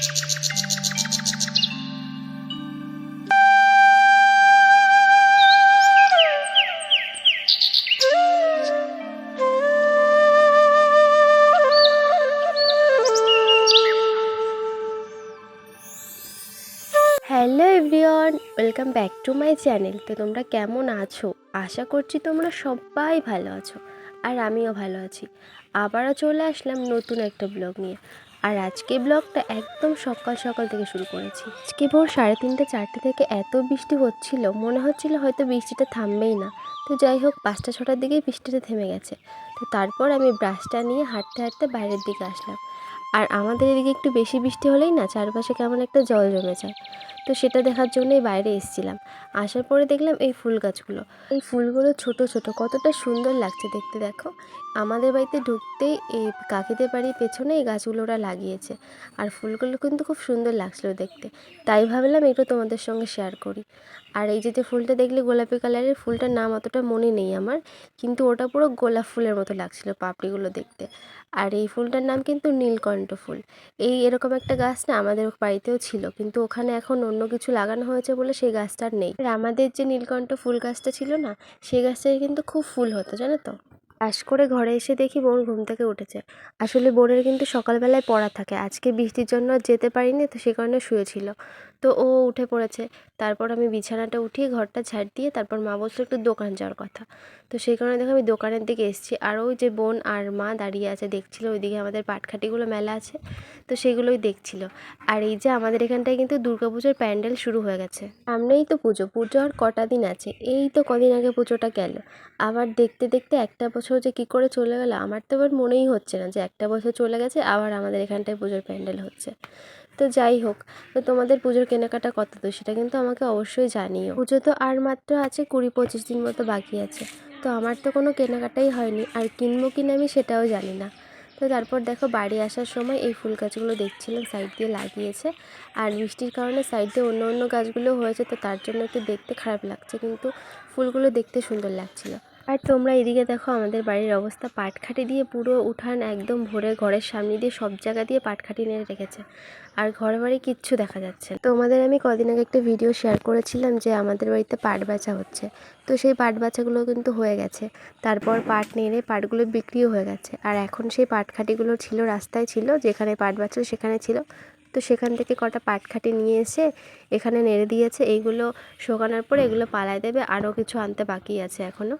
Hello welcome back to my channel. তো তোমরা কেমন আছো? আশা করছি তোমরা সবাই ভালো আছো, আর আমিও ভালো আছি। আবারও চলে আসলাম নতুন একটা ব্লগ নিয়ে। আর আজকে ব্লগটা একদম সকাল সকাল থেকে শুরু করেছি। আজকে ভোর সাড়ে তিনটে, চারটে থেকে এত বৃষ্টি হচ্ছিল, মনে হচ্ছিল হয়তো বৃষ্টিটা থামবেই না। তো যাই হোক, পাঁচটা, ছটার দিকেই বৃষ্টিটা থেমে গেছে। তো তারপর আমি ব্রাশটা নিয়ে হাঁটতে হাঁটতে বাইরের দিকে আসলাম। আর আমাদের এদিকে একটু বেশি বৃষ্টি হলেই না, চারপাশে কেমন একটা জল জমে যায়। তো সেটা দেখার জন্যই বাইরে এসেছিলাম। আসার পরে দেখলাম এই ফুল গাছগুলো। এই ফুলগুলো ছোট ছোট, কতটা সুন্দর লাগছে দেখতে দেখো। আমাদের বাড়িতে ঢুকতেই এই কাকিদের বাড়ির পেছনে এই গাছগুলো ওরা লাগিয়েছে। আর ফুলগুলো কিন্তু খুব সুন্দর লাগছিল দেখতে। তাই ভাবলাম একটু তোমাদের সঙ্গে শেয়ার করি। আর এই যে যে ফুলটা দেখলে গোলাপি কালারের ফুলটার নাম অতটা মনে নেই আমার। কিন্তু ওটা পুরো গোলাপ ফুলের মতো লাগছিল পাপড়িগুলো দেখতে। আর এই ফুলটার নাম কিন্তু নীলকণ্ঠ ফুল। এই এরকম একটা গাছ না আমাদের বাড়িতেও ছিল, কিন্তু ওখানে এখন অন্য কিছু লাগানো হয়েছে বলে সেই গাছটা নেই। আর আমাদের যে নীলকণ্ঠ ফুল গাছটা ছিল না, সেই গাছটায় কিন্তু খুব ফুল হতো, জানো তো? পাশ করে ঘরে এসে দেখি বোন ঘুম থেকে উঠেছে। আসলে বোনের কিন্তু সকালবেলায় পড়া থাকে, আজকে বৃষ্টির জন্য যেতে পারিনি তো সে কারণে শুয়েছিল। তো ও উঠে পড়েছে, তারপর আমি বিছানাটা উঠিয়ে ঘরটা ঝাড় দিয়ে তারপর মা বলছিল একটু দোকান যাওয়ার কথা। তো সেই কারণে দেখো আমি দোকানের দিকে এসেছি, আর ওই যে বোন আর মা দাঁড়িয়ে আছে দেখছিল, ওইদিকে আমাদের পাটখাটিগুলো মেলা আছে, তো সেগুলোই দেখছিল। আর এই যে আমাদের এখানটায় কিন্তু দুর্গাপুজোর প্যান্ডেল শুরু হয়ে গেছে। সামনেই তো পুজো পুজো আর কটা দিন আছে, এই তো কদিন আগে পুজোটা গেল। আবার দেখতে দেখতে একটা বছর যে কী করে চলে গেল, আমার তো এবার মনেই হচ্ছে না যে একটা বছর চলে গেছে, আবার আমাদের এখানটায় পুজোর প্যান্ডেল হচ্ছে। তো যাই হোক, তো তোমাদের পুজোর কেনাকাটা কত তো সেটা কিন্তু আমাকে অবশ্যই জানিও। পুজো তো আর মাত্র আছে কুড়ি পঁচিশ দিন মতো বাকি আছে, তো আমার তো কোনো কেনাকাটাই হয়নি, আর কিনবো কিনা আমি সেটাও জানি না। তো তারপর দেখো বাড়ি আসার সময় এই ফুল গাছগুলো দেখছিলাম সাইড দিয়ে লাগিয়েছে, আর বৃষ্টির কারণে সাইড দিয়ে অন্য অন্য গাছগুলো হয়েছে, তো তার জন্য একটু দেখতে খারাপ লাগছে, কিন্তু ফুলগুলো দেখতে সুন্দর লাগছিল। আর তোমরা এদিকে দেখো আমাদের বাড়ির অবস্থা। পাটখাটি দিয়ে পুরো উঠান একদম ভরে ঘরের সামনে দিয়ে সব জায়গা দিয়ে পাটখাটি নিয়ে রেখেছে। আর ঘরে বাড়ি কিচ্ছু দেখা যাচ্ছে। তোমাদের আমি কদিন আগে একটা ভিডিও শেয়ার করেছিলাম যে আমাদের বাড়িতে পাট বাছা হচ্ছে। তো সেই পাট বাছাগুলো কিন্তু হয়ে গেছে। তারপর পাট নেড়ে পাটগুলো বিক্রিও হয়ে গেছে। আর এখন সেই পাটখাটিগুলো ছিল, রাস্তায় ছিল, যেখানে পাট বাছা সেখানে ছিল। তো সেখান থেকে কটা পাটখাটি নিয়ে এসে এখানে নেড়ে দিয়েছে। এইগুলো শোকানোর পরে এগুলো পালায় দেবে, আরও কিছু আনতে বাকি আছে এখনও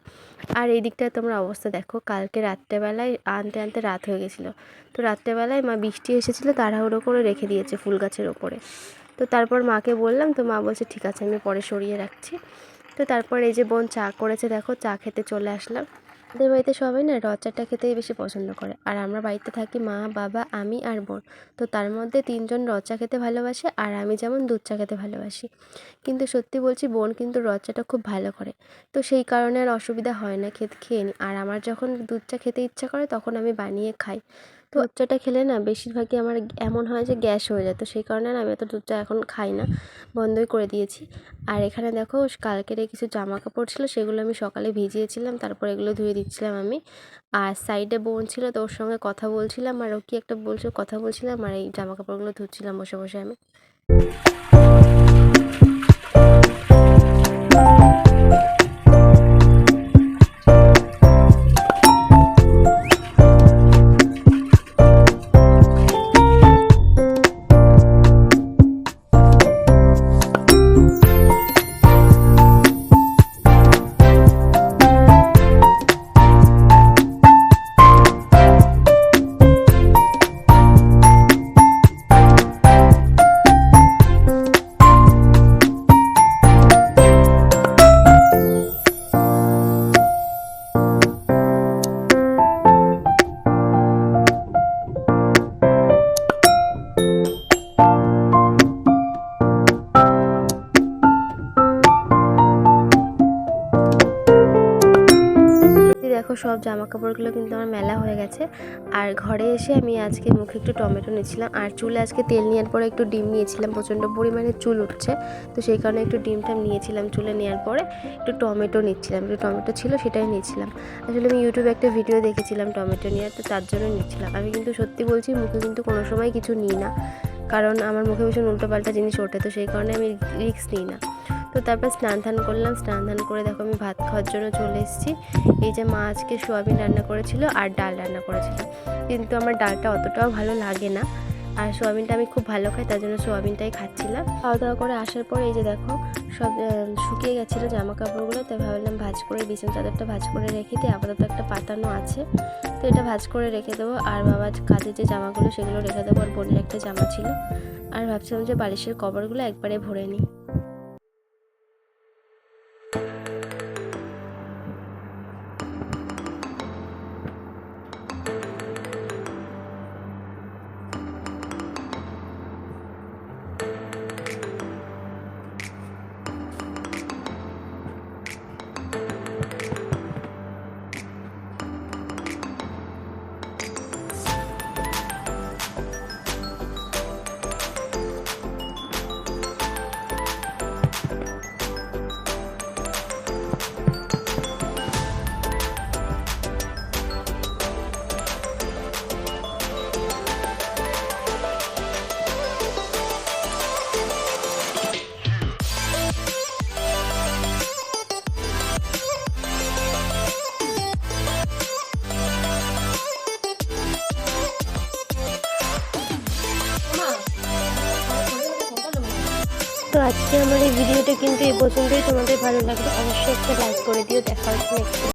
আর এই দিকটায় তোমরা অবস্থা দেখো, কালকে রাত্রেবেলায় আনতে আনতে রাত হয়ে গেছিল। তো রাত্রেবেলায় মা বৃষ্টি এসেছিল, তাড়াহুড়ো করে রেখে দিয়েছে ফুল গাছের ওপরে। তো তারপর মাকে বললাম, তো মা বলছে, ঠিক আছে, আমি পরে সরিয়ে রাখছি। তো তারপর এই যে বোন চা করেছে, দেখো, চা খেতে চলে আসলাম। আমাদের বাড়িতে সবাই না রচাটা চাটা খেতেই বেশি পছন্দ করে। আর আমরা বাড়িতে থাকি মা, বাবা, আমি আর বোন। তো তার মধ্যে তিনজন রচা খেতে ভালোবাসে আর আমি যেমন দুধ চা খেতে ভালোবাসি। কিন্তু সত্যি বলছি, বোন কিন্তু রচাটা চাটা খুব ভালো করে। তো সেই কারণে আর অসুবিধা হয় না, খেতে খেয়ে নিই আর আমার যখন দুধ চা খেতে ইচ্ছা করে তখন আমি বানিয়ে খাই। তো দুধ চাটা খেলে না বেশিরভাগই আমার এমন হয় যে গ্যাস হয়ে যায়। তো সেই কারণে না আমি এত দুধ চা এখন খাই না, বন্ধই করে দিয়েছি। আর এখানে দেখো কালকের কিছু জামা কাপড় ছিল সেগুলো আমি সকালে ভিজিয়েছিলাম, তারপর এগুলো ধুয়ে দিচ্ছিলাম আমি। আর সাইডে বোন ছিল তো ওর সঙ্গে কথা বলছিলাম আর ও কি একটা বলছিল, কথা বলছিলাম আর এই জামা কাপড়গুলো ধুচ্ছিলাম বসে বসে আমি। দেখো সব জামা কাপড়গুলো কিন্তু আমার মেলা হয়ে গেছে। আর ঘরে এসে আমি আজকে মুখে একটু টমেটো নিয়েছিলাম। আর চুলে আজকে তেল নেওয়ার পরে একটু ডিম নিয়েছিলাম। প্রচণ্ড পরিমাণে চুল উঠছে। তো সেই কারণে একটু ডিমটা নিয়েছিলাম চুলে নেওয়ার পরে। একটু টমেটো নিচ্ছিলাম। একটু টমেটো ছিল সেটাই নিয়েছিলাম আসলে আমি ইউটিউবে একটা ভিডিও দেখেছিলাম টমেটো নেওয়ার। তো তার জন্য নিচ্ছিলাম। আমি কিন্তু সত্যি বলছি, মুখে কিন্তু কোনো সময় কিছু নিই না। কারণ আমার মুখে ভীষণ উল্টোপাল্টা জিনিস ওঠে। তো সেই কারণে আমি রিস্ক নিই না। তো তারপর স্নান ধান করলাম। স্নান ধান করে দেখো আমি ভাত খাওয়ার জন্য চলে এসেছি। এই যে মা আজকে সোয়াবিন রান্না করেছিল আর ডাল রান্না করেছিল। কিন্তু আমার ডালটা অতটাও ভালো লাগে না। আর সোয়াবিনটা আমি খুব ভালো খাই, তার জন্য সোয়াবিনটাই খাচ্ছিলাম। খাওয়া দাওয়া করে আসার পরে এই যে দেখো, সব শুকিয়ে গেছিল জামা কাপড়গুলো তাই ভাবলাম ভাজ করে বিছানা চাদরটা ভাজ করে রেখে দিই। আপাতত একটা পাতানো আছে। তো এটা ভাজ করে রেখে দেবো। আর বাবার কাজের যে জামাগুলো, সেগুলো রেখে দেবো। আর বোনের একটা জামা ছিল। আর ভাবছিলাম যে বালিশের কভারগুলো একবারে ভরে নিই। আজকে আমার এই ভিডিওটা কিন্তু এই পর্যন্তই। তোমাদের ভালো লাগল অবশ্যই একটা লাইক করে দিও। দেখা হচ্ছে